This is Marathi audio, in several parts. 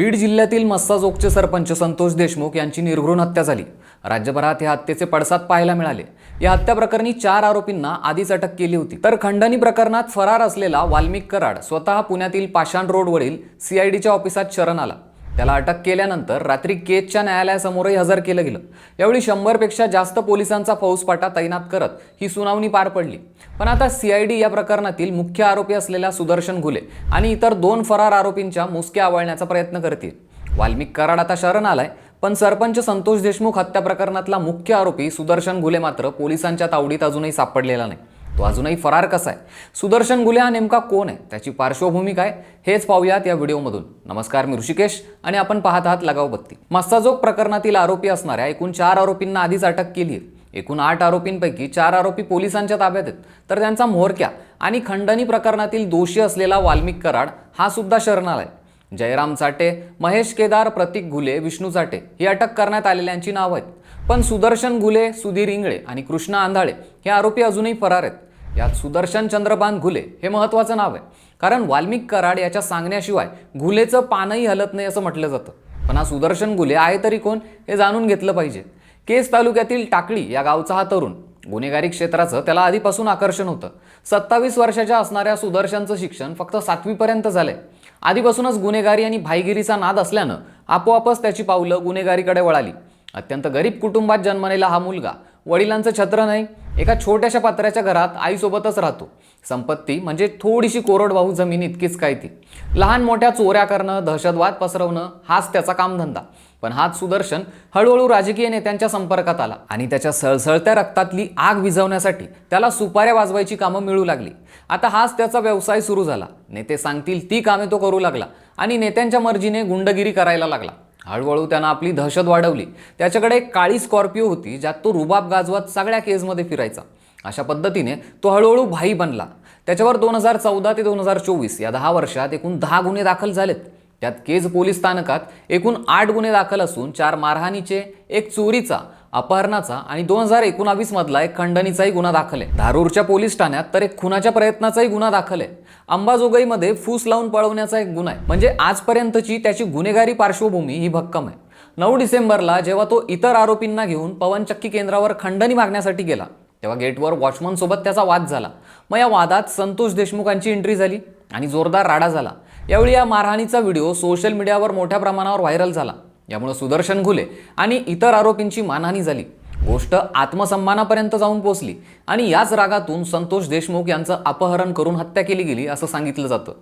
बीड जिल्ह्यातील मस्साजोगचे सरपंच संतोष देशमुख यांची निर्घृण हत्या झाली. राज्यभरात या हत्येचे पडसाद पाहायला मिळाले. या हत्या प्रकरणी चार आरोपींना आधीच अटक केली होती. तर खंडणी प्रकरणात फरार असलेला वाल्मिक कराड स्वतः पुण्यातील पाषाण रोडवरील सीआयडीच्या ऑफिसात शरण आला. त्याला अटक केल्यानंतर रात्री केजच्या न्यायालयासमोरही हजर केलं गेलं. यावेळी शंभरपेक्षा जास्त पोलिसांचा फौजपाटा तैनात करत ही सुनावणी पार पडली. पण आता सीआयडी या प्रकरणातील मुख्य आरोपी असलेल्या सुदर्शन घुले आणि इतर दोन फरार आरोपींच्या मुसक्या आवळण्याचा प्रयत्न करतील. वाल्मिक कराड आता शरण आलाय पण सरपंच संतोष देशमुख हत्या प्रकरणातला मुख्य आरोपी सुदर्शन घुले मात्र पोलिसांच्या तावडीत अजूनही सापडलेला नाही. तो अजूनही फरार कसा आहे? सुदर्शन गुले हा नेमका कोण आहे? त्याची पार्श्वभूमी काय? हेच पाहूयात या व्हिडिओमधून. नमस्कार मी ऋषिकेश आणि आपण पाहत आहात लगाव बत्ती. मस्ताजोग प्रकरणातील आरोपी असणाऱ्या एकूण चार आरोपींना आधीच अटक केली आहे. एकूण आठ आरोपींपैकी चार आरोपी पोलिसांच्या ताब्यात आहेत. तर त्यांचा म्होरक्या आणि खंडणी प्रकरणातील दोषी असलेला वाल्मिक कराड हा सुद्धा शरणाला आहे. जयराम चाटे महेश केदार प्रतीक घुले विष्णू चाटे ही अटक करण्यात आलेल्यांची नावं आहेत. पण सुदर्शन घुले सुधीर इंगळे आणि कृष्णा आंधाळे हे आरोपी अजूनही फरार आहेत. यात सुदर्शन चंद्रकांत घुले हे महत्त्वाचं नाव आहे. कारण वाल्मिक कराड याच्या सांगण्याशिवाय घुलेचं पानही हलत नाही असं म्हटलं जातं. पण हा सुदर्शन घुले आहे तरी कोण हे जाणून घेतलं पाहिजे. केस तालुक्यातील टाकळी या गावचा हा तरुण. गुन्हेगारी क्षेत्राचं त्याला आधीपासून आकर्षण होतं. सत्तावीस वर्षाच्या असणाऱ्या सुदर्शनचं शिक्षण फक्त सातवीपर्यंत झालंय. आधीपासूनच गुन्हेगारी आणि भाईगिरीचा नाद असल्यानं आपोआपच त्याची पावलं गुन्हेगारीकडे वळाली. अत्यंत गरीब कुटुंबात जन्मलेला हा मुलगा वडिलांचं छत्र नाही एका छोट्याशा पात्राच्या घरात आईसोबतच राहतो. संपत्ती म्हणजे थोडीशी कोरडवाहू जमीन इतकीच काय ती. लहान मोठ्या चोऱ्या करणं दहशतवाद पसरवणं हाच त्याचा कामधंदा. पण हाच सुदर्शन हळूहळू राजकीय नेत्यांच्या संपर्कात आला आणि त्याच्या सळसळत्या रक्तातली आग विझवण्यासाठी त्याला सुपाऱ्या वाजवायची कामं मिळू लागली. आता हाच त्याचा व्यवसाय सुरू झाला. नेते सांगतील ती कामे तो करू लागला आणि नेत्यांच्या मर्जीने गुंडगिरी करायला लागला. हळूहळू त्यानं आपली दहशत वाढवली. त्याच्याकडे एक काळी स्कॉर्पिओ होती ज्यात तो रुबाब गाजवत सगळ्या केजमध्ये फिरायचा. अशा पद्धतीने तो हळूहळू भाई बनला. त्याच्यावर दोन हजार चौदा ते दोन हजार चोवीस या दहा वर्षात एकूण दहा गुन्हे दाखल झालेत. त्यात केज पोलीस स्थानकात एकूण आठ गुन्हे दाखल असून चार मारहाणीचे एक चोरीचा अपहरणाचा आणि दोन हजार एकोणावीस मधला एक खंडणीचाही गुन्हा दाखल आहे. धारूरच्या पोलीस ठाण्यात तर एक खुनाच्या प्रयत्नाचाही गुन्हा दाखल आहे. अंबाजोगाईमध्ये फूस लावून पळवण्याचा एक गुन्हा आहे. म्हणजे आजपर्यंतची त्याची गुन्हेगारी पार्श्वभूमी ही भक्कम आहे. नऊ डिसेंबरला जेव्हा तो इतर आरोपींना घेऊन पवनचक्की केंद्रावर खंडणी मागण्यासाठी गेला तेव्हा गेटवर वॉचमन सोबत त्याचा वाद झाला. मग या वादात संतोष देशमुखांची एंट्री झाली आणि जोरदार राडा झाला. यावेळी या मारहाणीचा व्हिडिओ सोशल मीडियावर मोठ्या प्रमाणावर व्हायरल झाला. यामुळे सुदर्शन घुले आणि इतर आरोपींची मानहानी झाली. गोष्ट आत्मसन्मानापर्यंत जाऊन पोचली आणि याच रागातून संतोष देशमुख यांचं अपहरण करून हत्या केली गेली असं सांगितलं जातं.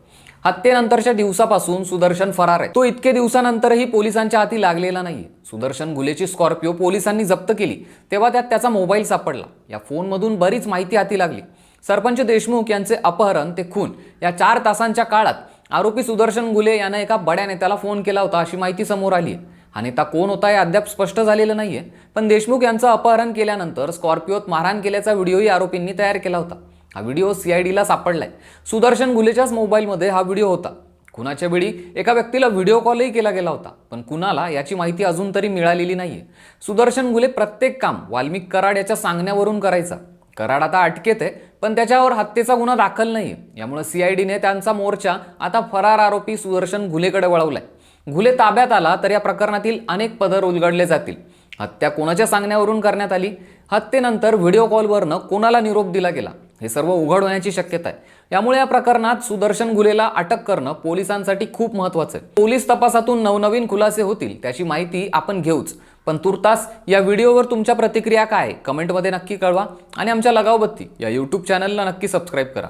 हत्येनंतरच्या दिवसापासून सुदर्शन फरार आहे. तो इतके दिवसानंतरही पोलिसांच्या हाती लागलेला नाहीये. सुदर्शन गुलेची स्कॉर्पिओ पोलिसांनी जप्त केली. तेव्हा त्यात त्याचा मोबाईल सापडला. या फोनमधून बरीच माहिती हाती लागली. सरपंच देशमुख यांचे अपहरण ते खून. या चार तासांच्या काळात आरोपी सुदर्शन गुले यानं एका बड्या नेत्याला फोन केला होता अशी माहिती समोर आली आहे हा नेता कोण होता हे अद्याप स्पष्ट झालेलं नाही आहे पण देशमुख यांचं अपहरण केल्यानंतर स्कॉर्पिओत मारहाण केल्याचा व्हिडिओही आरोपींनी तयार केला होता. हा व्हिडिओ सीआयडीला सापडलाय. सुदर्शन गुलेच्याच मोबाईलमध्ये हा व्हिडिओ होता. कुणाच्या वेळी? एका व्यक्तीला व्हिडिओ कॉलही केला गेला होता. पण कुणाला याची माहिती अजून तरी मिळालेली नाहीये. सुदर्शन गुले प्रत्येक काम वाल्मिक कराड याच्या सांगण्यावरून करायचा. कराड आता अटकेत आहे पण त्याच्यावर हत्येचा गुन्हा दाखल नाही आहे यामुळे सीआयडीने त्यांचा मोर्चा आता फरार आरोपी सुदर्शन घुलेकडे वळवलाय. घुले ताब्यात आला तर या प्रकरणातील अनेक पदर उलगडले जातील. हत्या कोणाच्या सांगण्यावरून करण्यात आली? हत्येनंतर व्हिडिओ कॉलवरनं कोणाला निरोप दिला गेला? हे सर्व उघड होण्याची शक्यता आहे. यामुळे या प्रकरणात सुदर्शन घुलेला अटक करणं पोलिसांसाठी खूप महत्वाचं आहे. पोलीस तपासातून नवनवीन खुलासे होतील त्याची माहिती आपण घेऊच. पण तुर्तास या व्हिडिओवर तुमच्या प्रतिक्रिया काय? कमेंटमध्ये नक्की कळवा आणि आमच्या लगावबत्ती या यूट्यूब चॅनलला नक्की सबस्क्राईब करा.